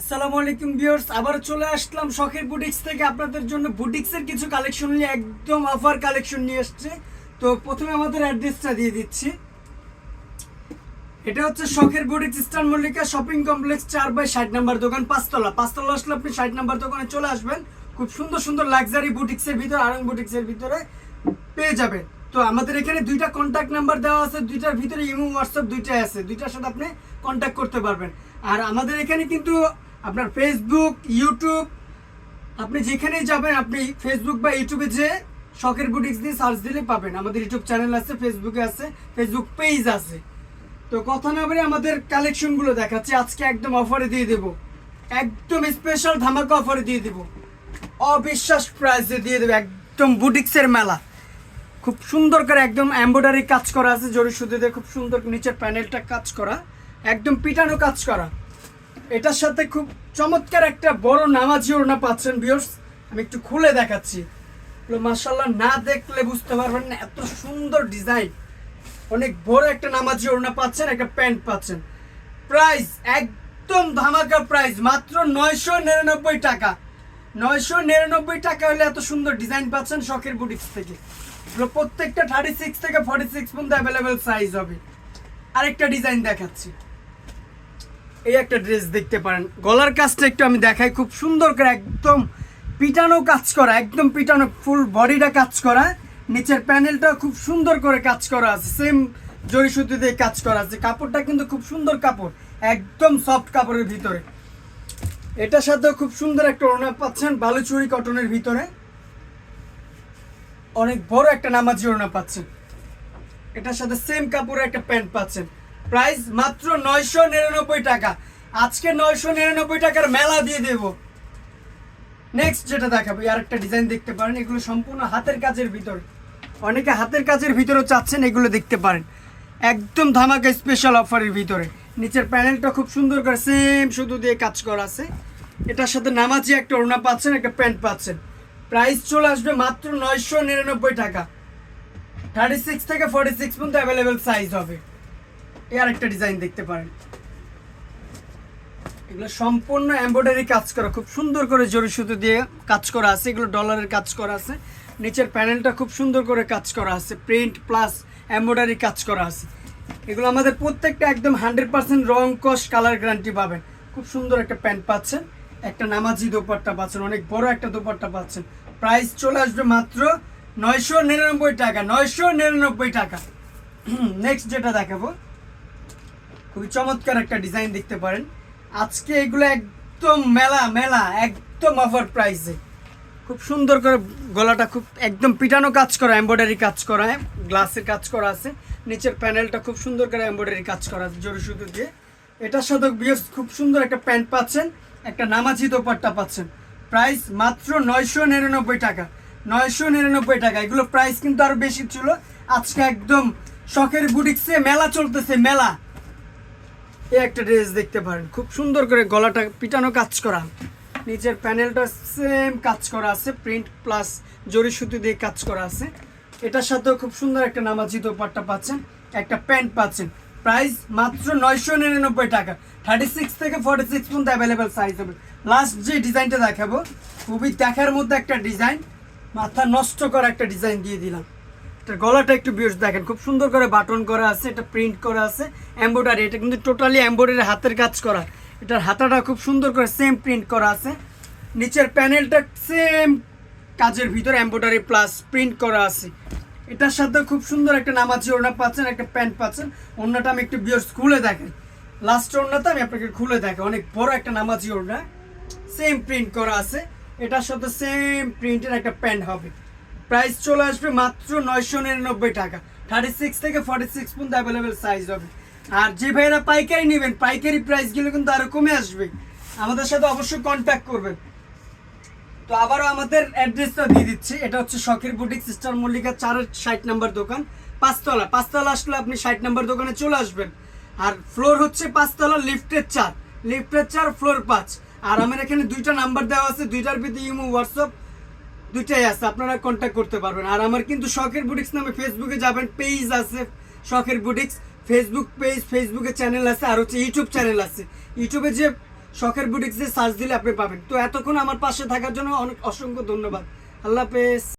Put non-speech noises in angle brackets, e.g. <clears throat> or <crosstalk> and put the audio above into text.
আসসালামু আলাইকুম ভিউয়ার্স, আবার চলে আসলাম শখের বুটিক্স থেকে। আপনাদের জন্য বুটিক্সের কিছু কালেকশন নিয়ে, একদম অফার কালেকশন নিয়ে এসছে। তো প্রথমে আমাদের অ্যাড্রেসটা দিয়ে দিচ্ছি। এটা হচ্ছে শখের boutiques eastern Mallika shopping complex চার বাই ষাট নাম্বার দোকান, পাঁচতলা। পাঁচতলা আসলে আপনি ষাট নাম্বার দোকানে চলে আসবেন। খুব সুন্দর সুন্দর লাক্সারি বুটিক্সের ভিতরে আরং বুটিক্সের ভিতরে পেয়ে যাবেন। তো আমাদের এখানে দুইটা কন্ট্যাক্ট নাম্বার দেওয়া আছে, দুইটার ভিতরে ইমো, হোয়াটসঅ্যাপ দুইটাই আছে। দুইটার সাথে আপনি কন্ট্যাক্ট করতে পারবেন। আর আমাদের এখানে কিন্তু আপনার ফেসবুক ইউটিউব আপনি যেখানেই যাবেন, আপনি ফেসবুক বা ইউটিউবে যে শখের বুটিক্স দিয়ে সার্চ দিলে পাবেন। আমাদের ইউটিউব চ্যানেল আছে ফেসবুকে আছে ফেসবুক পেজ আছে। তো কথা না বলে আমাদের কালেকশনগুলো দেখাচ্ছি। আজকে একদম অফারে দিয়ে দেব। একদম স্পেশাল ধামাকা অফারে দিয়ে দেব। অবিশ্বাস প্রাইসে দিয়ে দেবো। একদম বুটিক্সের মেলা। খুব সুন্দর করে একদম এমব্রয়ডারি কাজ করা আছে জরি সুতিতে খুব সুন্দর নিচের প্যানেলটা কাজ করা। একদম পিটানো কাজ করা। এটার সাথে খুব চমৎকার একটা বড় নামাজি ওড়না পাচ্ছেন বিয়র্স আমি একটু খুলে দেখাচ্ছি। মাসাল্লাহ না দেখলে বুঝতে পারবেন না, এত সুন্দর ডিজাইন অনেক বড় একটা নামাজি ওড়না পাচ্ছেন, একটা প্যান্ট পাচ্ছেন। প্রাইস একদম ধামাকা প্রাইস মাত্র নয়শো নিরানব্বই টাকা। নয়শো নিরানব্বই টাকা হলে এত সুন্দর ডিজাইন পাচ্ছেন শখের বুটিক্স থেকে। প্রত্যেকটা থার্টি সিক্স থেকে ফর্টি সিক্স পর্যন্ত অ্যাভেলেবেল সাইজ হবে। আরেকটা ডিজাইন দেখাচ্ছি। এই একটা ড্রেস দেখতে পারেন। গলার কাজটা একটু আমি দেখাই। খুব সুন্দর করে একদম পিটানো কাজ করা, একদম পিটানো ফুল বডিটা কাজ করা। নিচের প্যানেলটা খুব সুন্দর করে কাজ করা আছে। সেম জরি সুতি দিয়ে কাজ করা আছে। কাপড়টা কিন্তু খুব সুন্দর কাপড়, একদম সফট কাপড়ের ভিতরে। এটার সাথেও খুব সুন্দর একটা ওড়না পাচ্ছেন, বালুচুরি কটনের ভিতরে। অনেক বড় একটা নামাজি ওড়না পাচ্ছেন। এটার সাথে সেম কাপড়ের একটা প্যান্ট পাচ্ছেন। প্রাইস মাত্র নয়শো নিরানব্বই টাকা। আজকে নয়শো নিরানব্বই টাকার মেলা দিয়ে দেব। নেক্সট যেটা দেখাবো আর একটা ডিজাইন দেখতে পারেন, এগুলো সম্পূর্ণ হাতের কাজের ভিতরে। অনেকে হাতের কাজের ভিতরেও চাচ্ছেন এগুলো দেখতে পারেন। একদম ধামাকা স্পেশাল অফারের ভিতরে। নিচের প্যানেলটা খুব সুন্দর করে সেম শুধু দিয়ে কাজ করা আছে। এটার সাথে নামাজি একটা ওড়না পাচ্ছেন, একটা প্যান্ট পাচ্ছেন। প্রাইস চলে আসবে মাত্র নয়শো নিরানব্বই টাকা। থার্টি সিক্স থেকে ফর্টি সিক্স পর্যন্ত অ্যাভেলেবেল সাইজ হবে। এই আরেকটা ডিজাইন দেখতে পারেন। এগুলো সম্পূর্ণ এমব্রয়ডারি কাজ করা, খুব সুন্দর করে জরি সুতো দিয়ে কাজ করা আছে, এগুলো ডলারের কাজ করা আছে। নিচের প্যানেলটা খুব সুন্দর করে কাজ করা আছে প্রিন্ট প্লাস এমব্রয়ডারি কাজ করা আছে। এগুলো আমাদের প্রত্যেকটা একদম হান্ড্রেড পার্সেন্ট রং, কস কালার গ্যারান্টি পাবেন। খুব সুন্দর একটা প্যান্ট পাচ্ছেন। একটা নামাজি দোপাট্টা পাচ্ছেন, অনেক বড় একটা দোপাট্টা পাচ্ছেন। প্রাইস চলে আসবে মাত্র নয়শো নিরানব্বই টাকা, নয়শো নিরানব্বই টাকা। <clears throat> নেক্সট যেটা দেখাবো খুবই চমৎকার একটা ডিজাইন দেখতে পারেন। আজকে এগুলো একদম মেলা মেলা, একদম অফার প্রাইসে খুব সুন্দর করে গলাটা খুব একদম পিটানো কাজ করা এমব্রয়ডারি কাজ করা গ্লাসের কাজ করা আছে। নিচের প্যানেলটা খুব সুন্দর করে এমব্রয়ডারি কাজ করা আছে জরি সুতো দিয়ে। এটার সাথে বিয়স খুব সুন্দর একটা প্যান্ট পাচ্ছেন, একটা নামাজি দোপাট্টা পাচ্ছেন। প্রাইস মাত্র নয়শো নিরানব্বই টাকা। নয়শো নিরানব্বই টাকা। এগুলো প্রাইস কিন্তু আরও বেশি ছিল। আজকে একদম শখের বুটিক্সে মেলা চলতেছে, মেলা। এই একটা ড্রেস দেখতে পারেন। খুব সুন্দর করে গলাটা পিটানো কাজ করা। নিচের প্যানেলটা সেম কাজ করা আছে প্রিন্ট প্লাস জরি সুতি দিয়ে কাজ করা আছে। এটার সাথেও খুব সুন্দর একটা নামাজি দোপাট্টা পাচ্ছেন, একটা প্যান্ট পাচ্ছেন। প্রাইস মাত্র নয়শো নিরানব্বই টাকা। থার্টি সিক্স থেকে ফর্টি সিক্স পর্যন্ত অ্যাভেলেবেল সাইজ হবে লাস্ট যে ডিজাইনটা দেখাবো, খুবই দেখার মধ্যে একটা ডিজাইন মাথা নষ্ট করা একটা ডিজাইন দিয়ে দিলাম। এটা গলাটা একটু বিয়স দেখেন, খুব সুন্দর করে বাটন করা আছে, এটা প্রিন্ট করা আছে এমব্রয়ডারি এটা কিন্তু টোটালি এমব্রয়ডারি হাতের কাজ করা। এটার হাতাটা খুব সুন্দর করে সেম প্রিন্ট করা আছে। নিচের প্যানেলটা সেম কাজের ভিতরে এমব্রয়ডারি প্লাস প্রিন্ট করা আছে। এটার সাথে খুব সুন্দর একটা নামাজি ওড়না পাচ্ছেন, একটা প্যান্ট পাচ্ছেন। ওড়নাটা আমি একটু বিয়স খুলে দেখেন লাস্ট ওড়নাটা আমি আপনাকে খুলে দেখাই অনেক বড় একটা নামাজি ওড়না। সেম প্রিন্ট করা আছে। এটার সাথে সেম প্রিন্টের একটা প্যান্ট হবে। প্রাইস চলে আসবে মাত্র নয়শো নিরানব্বই টাকা। থার্টি সিক্স থেকে ফর্টি সিক্স পর্যন্ত অ্যাভেলেবেল সাইজ হবে। আর যে ভাইরা পাইকারি নেবেন, পাইকারি প্রাইসগুলো কিন্তু আরও কমে আসবে। আমাদের সাথে অবশ্যই কন্ট্যাক্ট করবেন। তো আবারও আমাদের অ্যাড্রেসটা দিয়ে দিচ্ছি। এটা হচ্ছে শখের বুটিক সিস্টার মল্লিকা চারের ষাট নাম্বার দোকান। পাঁচতলা। পাঁচতলা আসলে আপনি ষাট নাম্বার দোকানে চলে আসবেন। আর ফ্লোর হচ্ছে পাঁচতলা লিফটের চার। লিফটের চার ফ্লোর পাঁচ। আর আমার এখানে দুইটা নাম্বার দেওয়া আছে। দুইটার ভিতরে ইমো হোয়াটসঅ্যাপ দুইটাই আছে, আপনারা কন্ট্যাক্ট করতে পারবেন। আর আমার কিন্তু শখের বুটিক্স নামে ফেসবুকে যাবেন পেজ আছে, শখের বুটিক্স। ফেসবুক পেজ ফেসবুকে চ্যানেল আছে, আর হচ্ছে ইউটিউব চ্যানেল আছে। ইউটিউবে যে শখের বুটিক্স যে সার্চ দিলে আপনি পাবেন। তো এতক্ষণ আমার পাশে থাকার জন্য অনেক অসংখ্য ধন্যবাদ। আল্লাহ হাফেজ।